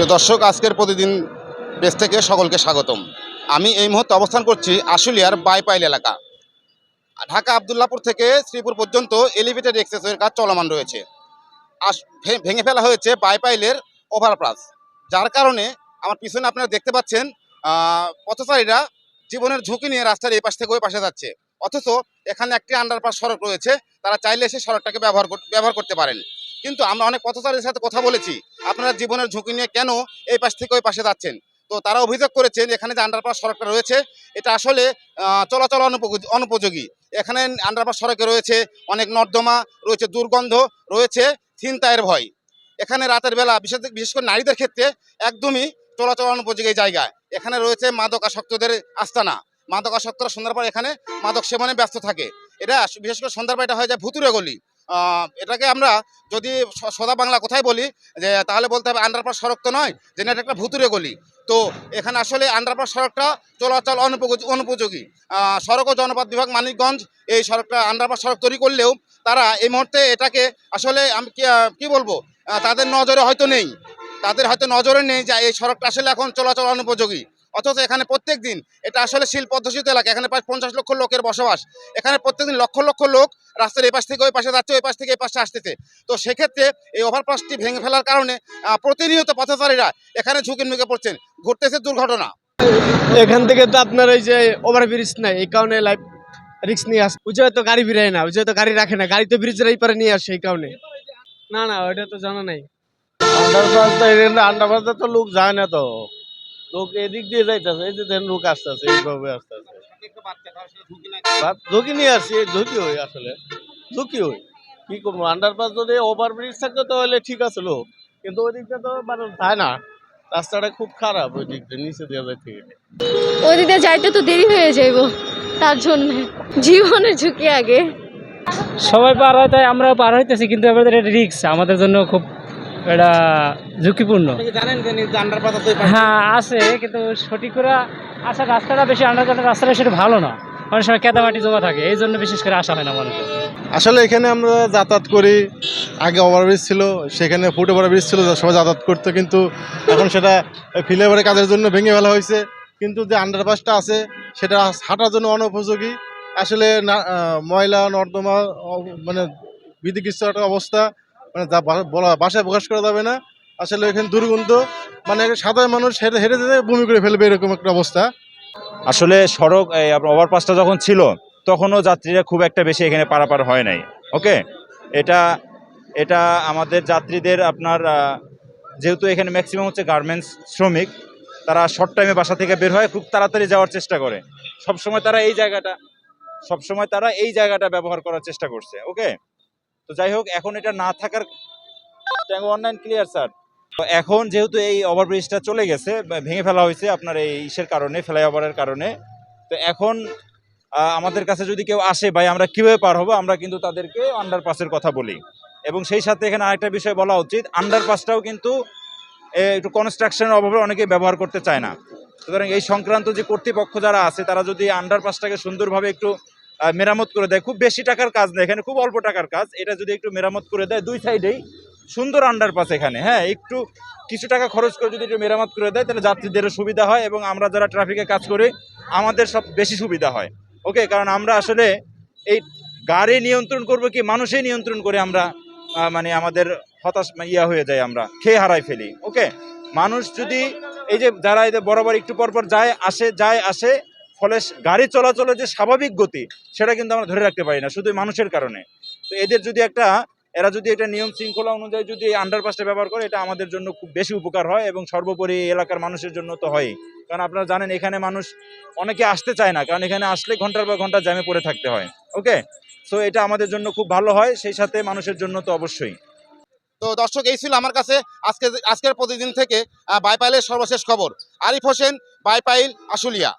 প্রিয় দর্শক, আজকের প্রতিদিন পেজ থেকে সকলকে স্বাগতম। আমি এই মুহূর্তে অবস্থান করছি আশুলিয়ার বাইপাইল এলাকা। ঢাকা আবদুল্লাপুর থেকে শ্রীপুর পর্যন্ত এলিভেটেড এক্সেসের কাজ চলমান রয়েছে। ভেঙে ফেলা হয়েছে বাইপাইলের ওভারপাস যার কারণে আমার পিছনে আপনারা দেখতে পাচ্ছেন পথচারীরা জীবনের ঝুঁকি নিয়ে রাস্তার এই পাশ থেকে ওই পাশে যাচ্ছে। অথচ এখানে একটি আন্ডারপাস সড়ক রয়েছে, তারা চাইলে এসে সড়কটাকে ব্যবহার ব্যবহার করতে পারেন। কিন্তু আমরা অনেক পথচারীর সাথে কথা বলেছি। আপনারা জীবনের ঝুঁকি নিয়ে কেন এই পাশ থেকে ওই পাশে যাচ্ছেন? তো তারা অভিযোগ করেছেন এখানে যে আন্ডারপাস সড়কটা রয়েছে, এটা আসলে চলাচল অনুপযোগী এখানে আন্ডারপাস সড়কে রয়েছে অনেক নর্দমা, রয়েছে দুর্গন্ধ, রয়েছে ছিনতাইয়ের ভয়। এখানে রাতের বেলা, বিশেষ বিশেষ করে নারীদের ক্ষেত্রে একদমই চলাচল অনুপযোগী জায়গা এখানে রয়েছে মাদকাসক্তদের আস্তানা। মাদকাসক্তরা সন্ধ্যার পর এখানে মাদক সেবনে ব্যস্ত থাকে। এটা বিশেষ করে সন্ধ্যার পর এটা হয়ে যায় ভুতুরে গলি। এটাকে আমরা যদি সদা বাংলা কোথায় বলি, যে তাহলে বলতে হবে আন্ডারপাস সড়ক তো নয়, যে এটা একটা ভুতুরে গলি। তো এখানে আসলে আন্ডারপাস সড়কটা চলাচল অনুপযোগী অনুপযোগী। সড়ক ও জনপথ বিভাগ মানিকগঞ্জ এই সড়কটা আন্ডারপাস সড়ক তৈরি করলেও তারা এই মুহূর্তে এটাকে আসলে আমি কি বলব? তাদের নজরে হয়তো নেই। তাদের হয়তো নজরে নেই যে এই সড়কটা আসলে এখন চলাচল অনুপযোগী। অথচ এখানে প্রত্যেক দিন এটা আসলে শিল্প অধ্যুষিত এলাকা এখানে প্রায় পঞ্চাশ লক্ষ লোকের বসবাস। এখানে প্রত্যেকদিন লক্ষ লক্ষ লোক রাস্তার এই পাশ থেকে ওই পাশে যাচ্ছে ওই পাশ থেকে এই পাশে আসতেছে। তো সেক্ষেত্রে এই ওভারপাসটি ভেঙে ফেলার কারণে আহ, প্রতিনিয়ত পথচারীরা এখানে ঝুঁকির মুখে পড়ছেন। ঘটতেছে দুর্ঘটনা। এখান থেকে তো আপনার ওই যে ওভারব্রিজ নাই এই কারণে লাইফ রিক্স নিয়ে আসে ওই তো গাড়ি বেরোয় না ওই তো গাড়ি রাখে না গাড়ি তো ব্রিজের এই পারে নিয়ে আসে এই কারণে। না না ওইটা তো জানা নাই। আন্ডারপাস তো এখানে আন্ডারপাসে তো লোক যায় না তো। লোক এদিক দিয়ে যাইতেছে এই যে দেখেন লোক আসতেছে এইভাবে আসতেছে। ঝুঁকি নিয়ে আসছি এই ঝুঁকি হই আসলে ঝুঁকি হই। কি করব আন্ডারপাস যদি ওভার ব্রিজ থাকতো তাহলে ঠিক আছে লোক কিন্তু ওই দিকটা তো মানে যায় না। রাস্তাটা খুব খারাপ ওই দিক দিয়ে নিচে দিয়ে যাইতে গেলে। ওদিকে যাইতে তো দেরি হয়ে যাইব তার জন্য। জীবনের ঝুঁকি আগে। সবাই পার হয় তাই আমরাও পার হইতেছি কিন্তু আমাদের রিক্স আমাদের জন্য খুব এটা ঝুঁকিপূর্ণ। জানেন যে আন্ডারপাস আছে হ্যাঁ আছে কিন্তু সঠিক করে আসার রাস্তাটা বেশি আন্ডারগ্রাউন্ডের রাস্তাটা সেটা ভালো না। অনেক সময় কেদামাটি জমা থাকে এই জন্য বিশেষ করে আসা হয় না মানুষ আসলে এখানে আমরা যাতায়াত করি। আগে ওভারব্রিজ ছিল সেখানে ফুট ওভারব্রিজ ছিল সবাই যাতায়াত করতো কিন্তু এখন সেটা ফিলেভারের কাজের জন্য ভেঙে ফেলা হয়েছে। কিন্তু যে আন্ডারপাসটা আছে সেটা হাঁটার জন্য অনুপযোগী। আসলে না- ময়লা নর্দমা মানে বিধিকিচ্ছ একটা অবস্থা। মানে যা বলা বাসায় প্রকাশ করা যাবে না। আসলে এখানে দুর্গন্ধ মানে সাধারণ মানুষ হেঁটে হেঁটে যেতে বমি করে ফেলবে এরকম একটা অবস্থা। আসলে সড়ক ওভারপাসটা যখন ছিল, তখনও যাত্রীরা খুব একটা বেশি এখানে পারাপার হয় নাই। ওকে এটা এটা আমাদের যাত্রীদের আপনার যেহেতু এখানে ম্যাক্সিমাম হচ্ছে গার্মেন্টস শ্রমিক, তারা শর্ট টাইমে বাসা থেকে বের হয়, খুব তাড়াতাড়ি যাওয়ার চেষ্টা করে। সব সময় তারা এই জায়গাটা সব সময় তারা এই জায়গাটা ব্যবহার করার চেষ্টা করছে। ওকে তো যাই হোক, এখন এটা না থাকার ট্যাঙ্গো অনলাইন ক্লিয়ার স্যার তো এখন যেহেতু এই ওভারব্রিজটা চলে গেছে ভেঙে ফেলা হয়েছে আপনার এই ইসের কারণে, ফ্লাইওভারের কারণে, তো এখন আমাদের কাছে যদি কেউ আসে, ভাই, আমরা কীভাবে পার হব? আমরা কিন্তু তাদেরকে আন্ডারপাসের কথা বলি। এবং সেই সাথে এখানে আরেকটা বিষয় বলা উচিত আন্ডারপাসটাও কিন্তু একটু কনস্ট্রাকশনের অভাবে অনেকেই ব্যবহার করতে চায় না। সুতরাং এই সংক্রান্ত যে কর্তৃপক্ষ যারা আছে, তারা যদি আন্ডারপাসটাকে সুন্দরভাবে একটু মেরামত করে দেয়। খুব বেশি টাকার কাজ না, এখানে খুব অল্প টাকার কাজ। এটা যদি একটু মেরামত করে দেয়, দুই সাইডেই সুন্দর আন্ডারপাস এখানে। হ্যাঁ একটু কিছু টাকা খরচ করে যদি একটু মেরামত করে দেয়, তাহলে যাত্রীদেরও সুবিধা হয় এবং আমরা যারা ট্রাফিকে কাজ করি, আমাদের সব বেশি সুবিধা হয়। ওকে কারণ আমরা আসলে এই গাড়ি নিয়ন্ত্রণ করব কি, মানুষই নিয়ন্ত্রণ করে আমরা মানে আমাদের হতাশ ইয়া হয়ে যায় আমরা, খেয়ে হারাই ফেলি। ওকে মানুষ যদি এই যে যারা যে বরাবর একটু পর পর যায়, আসে যায়, আসে ফলে গাড়ি চলাচলের যে স্বাভাবিক গতি, সেটা কিন্তু আমরা ধরে রাখতে পারি না, শুধু মানুষের কারণে। তো এদের যদি একটা, এরা যদি এটা নিয়ম শৃঙ্খলা অনুযায়ী যদি এই আন্ডারপাসটা ব্যবহার করে, এটা আমাদের জন্য খুব বেশি উপকার হয় এবং সর্বোপরি এলাকার মানুষের জন্য তো হয় কারণ আপনারা জানেন, এখানে মানুষ অনেকে আসতে চায় না, কারণ এখানে আসলে ঘণ্টার পর ঘণ্টা জ্যামে পড়ে থাকতে হয়। ওকে? সো এটা আমাদের জন্য খুব ভালো হয়, সেই সাথে মানুষের জন্য তো অবশ্যই। তো দর্শক, এই ছিল আমার কাছে আজকে, আজকের প্রতিদিন থেকে বাইপাইলের সর্বশেষ খবর। আরিফ হোসেন, বাইপাইল আশুলিয়া।